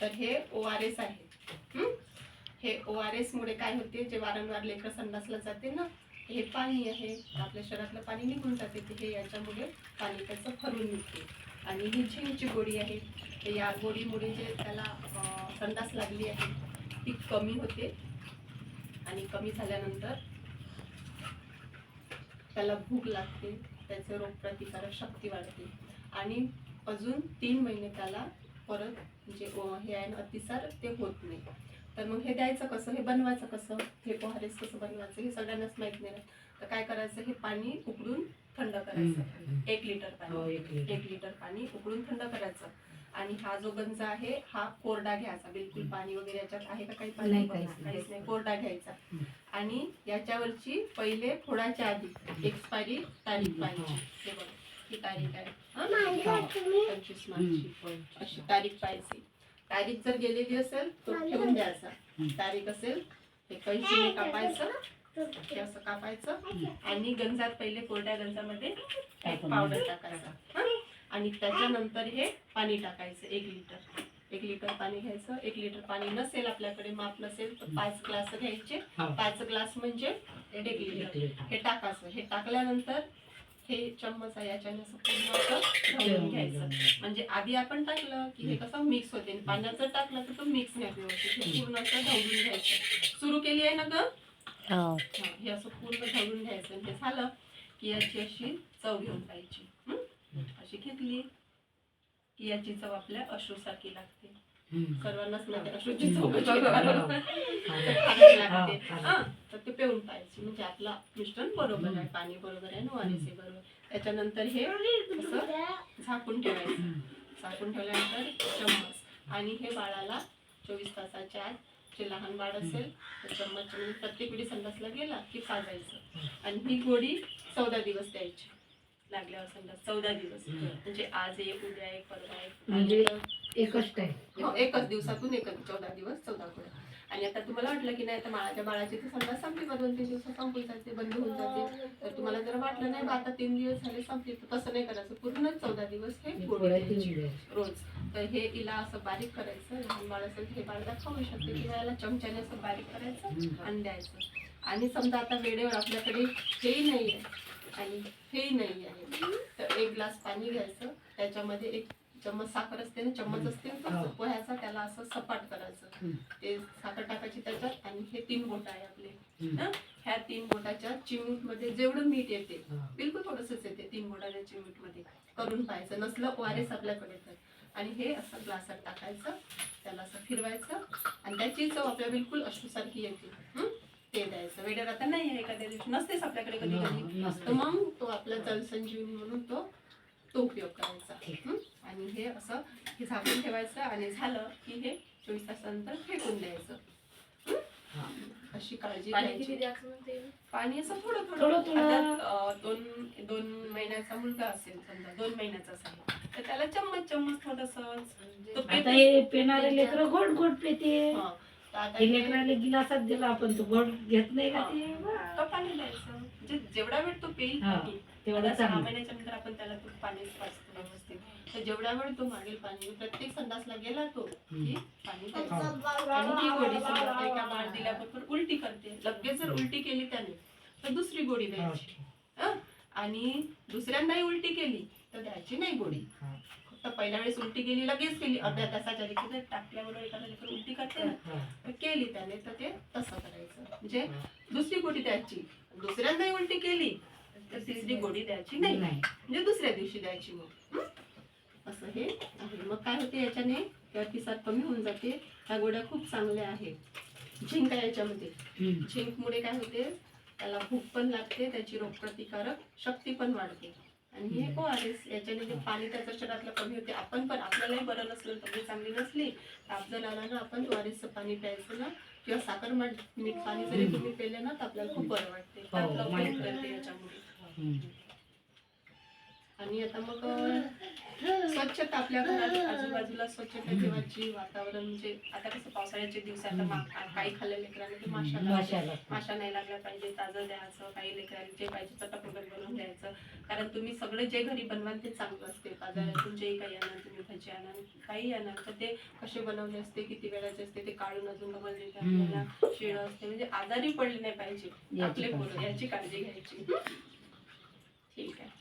तर हे O R S आहे. हे ओ आर एस मुळे काय होते? जे वारंवार लेकर संडासला जाते ना हे पाणी आहे. आपल्या शरीरातलं पाणी निघून जाते. तिथे हे याच्यामुळे पाणी त्याचं फरून निघते. आणि ही झिंकची गोडी आहे. या गोळीमुळे जे त्याला संडास लागली आहे ती कमी होते. आणि कमी झाल्यानंतर त्याला भूक लागते. त्याचे रोगप्रतिकारक शक्ती वाढते. आणि अजून तीन महिने त्याला परत जे हे आहे ना अतिसार ते होत नाही. तर मग हे द्यायचं कसं? हे बनवायचं कसं? हे पोहारेस कसं बनवायचं? हे सगळ्यांनाच माहीत नाही तर काय करायचं? हे पाणी उकडून थंड करायचं. एक लिटर हो पाणी एक लिटर. एक लिटर पाणी उकळून थंड करायचं. आणि हा जो गंज आहे हा कोरडा घ्यायचा. बिलकुल पाणी वगैरे याच्यात आहे का? काही पाणी नाही, काहीच नाही. कोरडा घ्यायचा. आणि याच्यावरची पहिले फोडाच्या आधी एक्सपायरी तारीख पाहिजे. हे बघा. ही तारीख आहे? हं? पंचवीस अशी तारीख पाहिजे. तारीख जर गेलेली असेल तर ठेवून द्यायचा. तारीख असेल हे कैचीने कापायचं. हे असं कापायचं. आणि गंजात पहिले कोरड्या गंजामध्ये पावडर टाकायचा. हं? आणि त्याच्यानंतर हे पाणी टाकायचं एक लिटर. एक लिटर पाणी घ्यायचं. एक लिटर पाणी नसेल आपल्याकडे माप नसेल तर पाच ग्लास घ्यायचे. हा. पाच ग्लास म्हणजे एक लिटर. हे टाकायचं. हे टाकल्यानंतर हे चम्मच आहे याच्याने असं पूर्ण असं ढवळून घ्यायचं. म्हणजे आधी आपण टाकलं की हे कसं मिक्स होते. पाण्यात जर टाकलं तर तो मिक्स नाही व्यवस्थित. हे पूर्ण असं ढवळून घ्यायचं. सुरू केली आहे ना ग? हो. हा, असं पूर्ण ढवळून घ्यायचं. आणि हे झालं की याची अशी चव घेऊन पाहिजे अशी घेतली की याची चव आपल्या अश्रूसारखी लागते. सर्वांनाच माहिती अश्रूची हा, लागते. हा. तर ते पेऊन पाहिजे म्हणजे आपला मिश्रण बरोबर आहे पाणी बरोबर आहे नुवानीचे बरोबर. त्याच्यानंतर हे असं झाकून ठेवायचं. झाकून ठेवल्यानंतर चम्मच. आणि हे बाळाला चोवीस तासाच्या आत जे लहान बाळ असेल तर चम्मच म्हणजे प्रत्येक वेळी संडासला गेला की पाजायचं आणि ही गोळी चौदा दिवस द्यायची. लागल्यावर संडास चौदा दिवस. म्हणजे आज एक उद्या एक परवा एक म्हणजे एकच टाइम हो एकच दिवसातून एकच चौदा दिवस चौदा गोळ्या आणि आता तुम्हाला वाटलं की नाही आता माझ्या बाळाची तर संडास संपली का दोन तीन दिवसात संपून जाते बंद होऊन जाते. तर तुम्हाला जर वाटलं नाही बा आता तीन दिवस झाले संपली तर तसं नाही करायचं. पूर्ण चौदा दिवस हे गोळी. रोज. तर हे इला असं बारीक करायचं लहान बाळ असेल हे बाळाला खाऊ शकते. किंवा याला चमच्याने असं बारीक करायचं. आणि द्यायचं. आणि समजा आता वेळेवर आपल्याकडे हेही नाही आहे आणि हेही नाही आहे तर एक ग्लास पाणी घ्यायचं. त्याच्यामध्ये एक चम्मच साखर असते ना चम्मच असते ना हो. तो पोह्याचा त्याला असं सपाट करायचं. ते साखर टाकायची त्याच्यात आणि हे तीन बोट आहे आपले. हं? ह्या तीन बोटाच्या चिमूटमध्ये जेवढं मीठ येते. बिलकुल थोडंसंच येते तीन बोटाच्या चिमूटमध्ये करून पाहायचं नसलं ओआरएस आपल्याकडे तर आणि हे असं ग्लासात टाकायचं त्याला असं फिरवायचं आणि त्याची चव आपल्या बिलकुल अश्रूसारखी येते हं? ते द्यायचं वेळेवर आता नाही आहे एखाद्या दिवशी नसतेच आपल्याकडे कधी कधी. तर मग तो आपला जलसंजीवनी म्हणून तो तो उपयोग करायचा हं? आणि हे असं हे झाकून ठेवायचं आणि झालं की हे चोवीस तासानंतर फेकून द्यायचं. हा. अशी काळजी पाणी घ्यायची. असं थोडं थोडं. दोन दोन महिन्याचा मुलगा असेल समजा दोन महिन्याचाच आहे. तर त्याला चम्मच चम्मच थोडस. तो आता हे पेणारे लेकर गोड गोड पेते. हे. हे लेकराला गिलासात दिला आपण तो गोड घेत नाही का ते? पाणी द्यायचं. म्हणजे जेवढा वेळ तो पेईल तेवढं सहा महिन्याच्या नंतर आपण त्याला पाणी व्यवस्थित तर जेवढा वेळ तो मागेल पाणी प्रत्येक संडासला गेला तो की पाणी आणि गोडी समजा एका बाळ दिल्याबरोबर उलटी करते. लगेच जर उलटी केली त्याने तर दुसरी गोडी द्यायची. हं? आणि दुसऱ्यांदाही उलटी केली तर द्यायची नाही गोडी. हा. फक्त पहिल्या वेळेस उलटी केली लगेच केली. अर्ध्या तासाच्या देखील टाकल्याबरोबर एखादा लेकर उलटी करते ना. तर केली त्याने तर ते तसं करायचं. म्हणजे दुसरी गोडी द्यायची. दुसऱ्यांदाही उलटी केली तर तिसरी गोडी द्यायची नाही. नाही. म्हणजे दुसऱ्या दिवशी द्यायची मग. हं? असं हे. आहे. मग काय होते याच्याने? अतिसार कमी होऊन जाते. ह्या गोड्या खूप चांगल्या आहेत. झिंक आहे याच्यामध्ये. झिंकमुळे काय होते? त्याला भूक पण लागते त्याची रोगप्रतिकारक शक्ती पण वाढते. आणि हे ओ आर एस याच्याने जे पाणी त्याच्या शरीरातलं कमी होते. आपण पण आपल्यालाही बरं नसलं तब्येत चांगली नसली तर आपल्याला आला ना आपण ओ आर एसचं पाणी प्यायचं ना किंवा साखर मीठ पाणी जरी तुम्ही पेले ना तर आपल्याला खूप बरं वाटते. हो, याच्यामुळे. आणि आता मग स्वच्छता आपल्या घरात आजूबाजूला स्वच्छता ठेवायची वातावरण म्हणजे आता कसं पावसाळ्याचे दिवस आहे, आता मा- काही खाल्ल्या लेकरांना ते माशा लागतात. माशा नाही लागल्या पाहिजे ताजं द्यायचं काही लेकरांना जे पाहिजे चटापट बनवून द्यायचं. कारण तुम्ही सगळे जे घरी बनवाल ते चांगलं असते. बाजारातून जे काही आणा तुम्ही भाजी आणा काही आणा तर ते कसे बनवले असते किती वेळाचे असते ते काढून अजून देते आपल्याला शिळं असते म्हणजे आजारी पडले नाही पाहिजे. याची आपले काळजी. पोरं याची काळजी घ्यायची. ठीक आहे.